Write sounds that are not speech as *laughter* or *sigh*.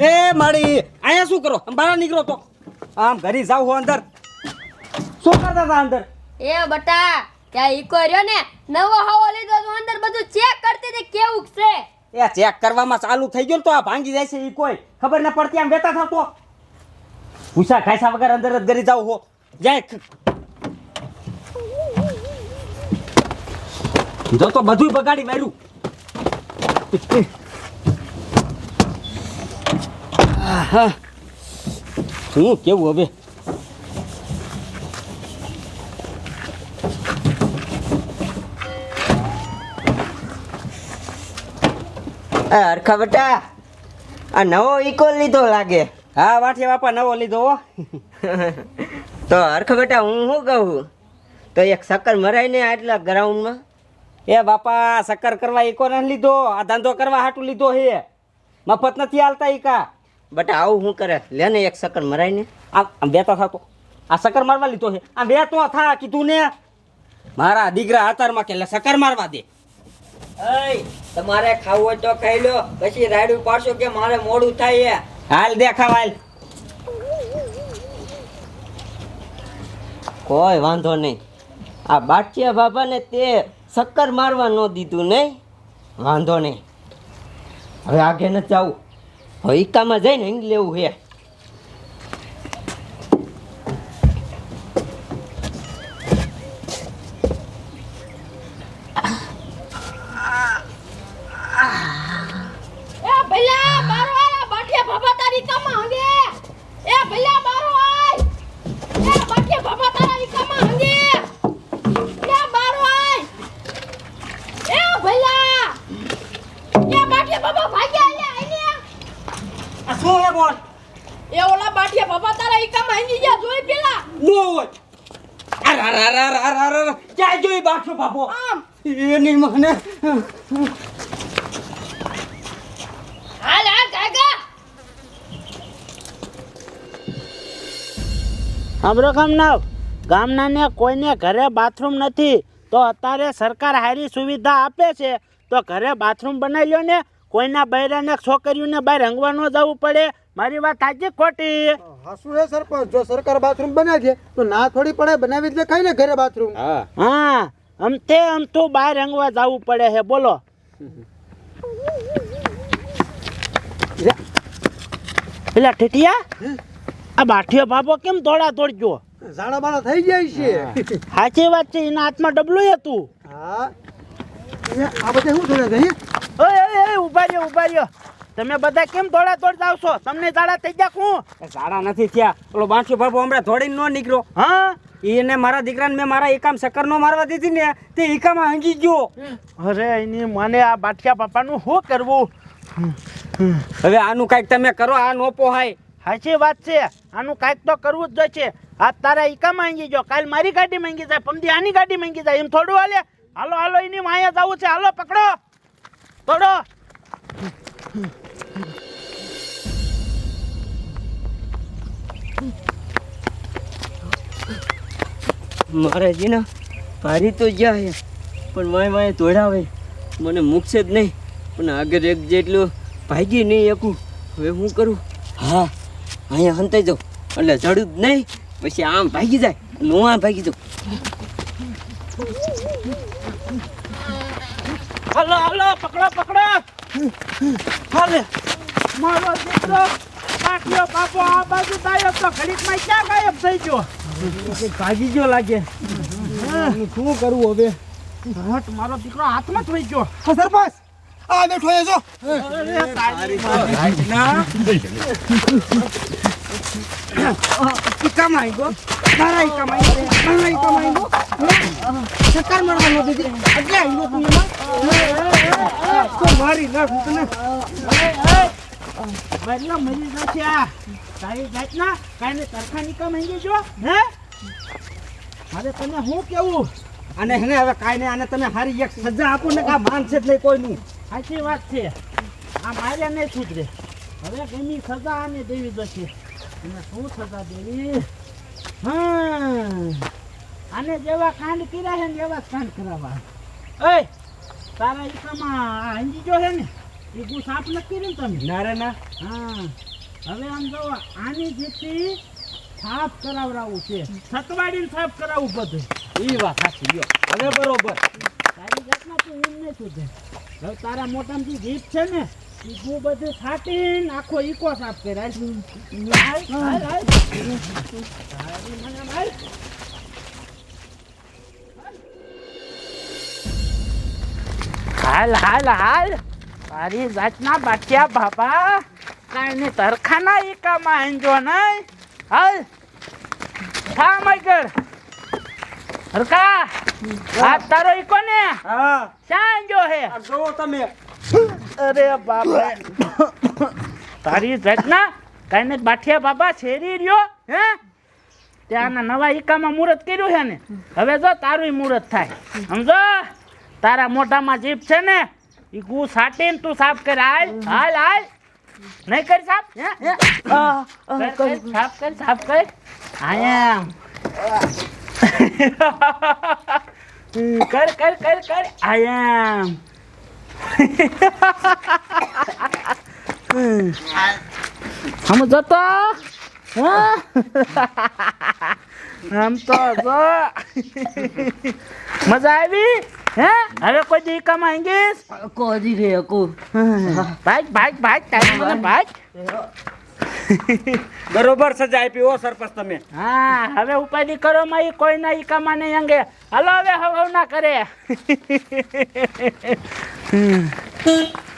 એ મારી અહીંયા શું કરો? બહાર નીકળો તો. આમ ઘરે જાવ હો અંદર. શું કરતા હતા અંદર? એ બટા ત્યાં ઈકો રહ્યો ને નવો હવો લીધો તો અંદર બધું ચેક કરતી હતી કેવું છે. એ ચેક કરવામાં ચાલુ થઈ ગયું ને તો આ ભાંગી જાય છે એ કોઈ. ખબર ન પડતી આમ વેતા થતો ભૂસા ખાઈસા વગર અંદર જ ઘરે જાવ હો. જાય જો તો બધું બગાડી માર્યું. આહા. શું કેવું હવે? હરખા બેટા આ નવો ઈકો લીધો લાગે. હા વાઠે બાપા નવો લીધો હો. *laughs* તો હરખા બેટા હું શું કહું? તો એક શક્કર મરાય ને આટલા ગ્રાઉન્ડમાં એ બાપા સક્કર કરવા એકો નથી લીધો. આ ધંધો કરવા હાટું લીધો હે મફત નથી હાલતા કા બટા આવું શું કરે? લે ને એક શક્કર મરાય ને આમ આમ બેતા થતો આ સક્કર મારવા લીધો છે. આ બે તો થા કીધું ને. મારા દીકરા હાથારમાં કે સક્કર મારવા દે. તમારે ખાવું હોય તો ખાઈ લો. પછી રાયડું પાડશો કે મારે મોડું થાય હાલ દેખાવ હાલ. કોઈ વાંધો નહીં. આ બાટિયા બાબાને તે શક્કર મારવા ન દીધું નહીં. વાંધો નહીં. હવે આગે ન જાવું હવે ઈકામાં જઈને હિંગ લેવું હે એ ભૈયા બારો આય બાઠિયા બાબા તારી કમા હંગે એ ભૈયા બારો આય એ બાઠિયા બાબા તારી કમા હંગે એ બારો આય એ ભૈયા એ બાઠિયા બાબા ભાગ્યા આલ્યા બોલ. એ ઓલા બાઠિયા બાબા તારા ઈકામાં હંગી ગયા જોઈ પેલા? નો હોય. અર અર અર અર અર અર ક્યાં જોઈ બાઠો બાપો? આમ. એની મને હાલ હાલ કાકા. સાંભળો ગામના ગામનાને કોઈને ઘરે બાથરૂમ નથી તો અત્યારે સરકાર સારી સુવિધા આપે છે. તો ઘરે બાથરૂમ બનાવી લ્યો ને કોઈના બૈરાને છોકરીઓને બહાર રંગવા ન જવું પડે. મારી વાત સાચી ખોટી? હસું હે સરપંચ જો સરકાર બાથરૂમ બનાવી દે તો ના થોડી પડે બનાવી જ ખાઈ ને ઘરે બાથરૂમ. હા. હા આમ તો બહાર રંગવા જવું પડે છે બોલો. પેલા ઠેઠિયા આ બાઠિયો બાબો કેમ દોડા દોડજો? ઝાડા બાડા થઈ જાય છે. સાચી વાત છે એના હાથમાં ડબલું હતું. હા. આ બધે શું થોડે ઓય ઊભા રહ્યો ઊભા રહ્યો. તમે બધા કેમ દોડા દોડ જાવ છો? તમને દાડા થઈ ગયા એ સાડા નથી થયા. પેલો બાંસુ બાપો હમણાં દોડીને નો નીકળ્યો. હા? એને મારા દીકરાને મેં મારા એકામ સક્કર નો મારવા દીધી ને તે એકામાં હંગી ગયો. અરે એની મને આ બાઠિયા બાપાનું શું કરવું? હવે આનું કાંઈક તમે કરો આ નો પોહાય. સાચી વાત છે. આનું કાંઈક તો કરવું જ જોઈએ આજ તારા એકામાં હંગી ગયો. કાલ મારી ગાડી માંગી જાય પમદી આની ગાડી માંગી જાય. એમ થોડું હાલે. હાલો હાલો એની માયા જવું છે. હાલો પકડો. જી ના ભારી તો જાય પણ માય માય તોડાવે મને મૂકશે જ નહીં, પણ આગળ એક જેટલું ભાગી નહીં એકું હવે હું કરું? હા, અહીંયા હંતાઈ જાઉં. એટલે ચડું જ નહીં, પછી આમ ભાગી જાય હું આમ ભાગી જાઉં. હાલો હાલો, પકડો હાલે. મારો દીકરો પાક્યો બાપો આ બાજુ તાયો તો ઘડીકમાં ક્યાં ગાયબ થઈ ગયો? ભાગી ગયો લાગે. શું કરવું હવે? હટ મારો દીકરો હાથમાં વહી ગયો. સરપંચ! આ બેઠો એ જો. કમાઈ ગયો તારા કમાઈ ગયો મારા કમાઈ ગયો સક્કર મારવા નો દીધી. એટલે આવ્યો તું એમાં તો મારી નાખું તને. બદલો મરી જશે આ. તારી જાતના કાંઈ તરખા નિકા માંગી જો હે? મારે તને હું કેવું? અને હેને હવે કાંઈ નહીં આને તમે હારી એક સજા આપો ને કા માનશે જ નહીં કોઈનું. સાચી વાત છે. આ માર્યા નહીં છૂટરે હવે ગમી સજા આને દેવી જશે. અને શું સજા દેવી? હા આને જેવા કાંડ કર્યા છે ને એવા જ કાંડ કરાવવા. એ તારા ઈકામાં આ હંજી જો છે ને ઈગું સાફ નથી કર્યું ને તમે. નારે ના. હા. હવે આમ જો આની જેથી સાફ કરાવડાવવું છે સતવાડીને સાફ કરાવવું બધું. એ વાત સાચી ગયો હવે બરોબર. તારી જાતમાં તું એમ નહીં સુધે હવે તારા મોટામાંથી જીભ છે ને ઈગું બધું છાટીને આખો ઈકો સાફ કરે હાલ. હાલ, હાલ. તારી જાતના બાટિયા બાબા. કાંઈ તરખાના ઈકામાં આંજો નહીં. હાલ. થા મગર. હરકા આ તારો ઈકો ને? હા. હેંજો હે? જો તમે. અરે બાપા તારી જાતના કાંઈ બાઠિયા બાબા છેરી રહ્યો હે? ત્યાંના નવા ઈકામાં મુહૂર્ત કર્યું છે ને? હવે જો તારું મુહૂર્ત થાય. સમજો? તારા મોઢામાં જીભ છે ને એ ગુ સાટીને તું સાફ કર. હાલ હાલ હાલ. નહીં કરી સાફ? સાફ કર સાફ કર. આયા કર કર કર કર. આયા હમ. જતો આમ તો મજા આવી? હે? હવે કોઈ દી કમાઈંગીસ કોજી રે કો ભાઈ ભાઈ ભાઈ તારી મને ભાઈ. બરોબર સજા આપી ઓ સરપંચ તમે. હા હવે ઉપાધિ કરો માં કોઈ ના ઈ કમા નહીં અંગે. હાલો હવે હવ હવ ના કરે. *laughs*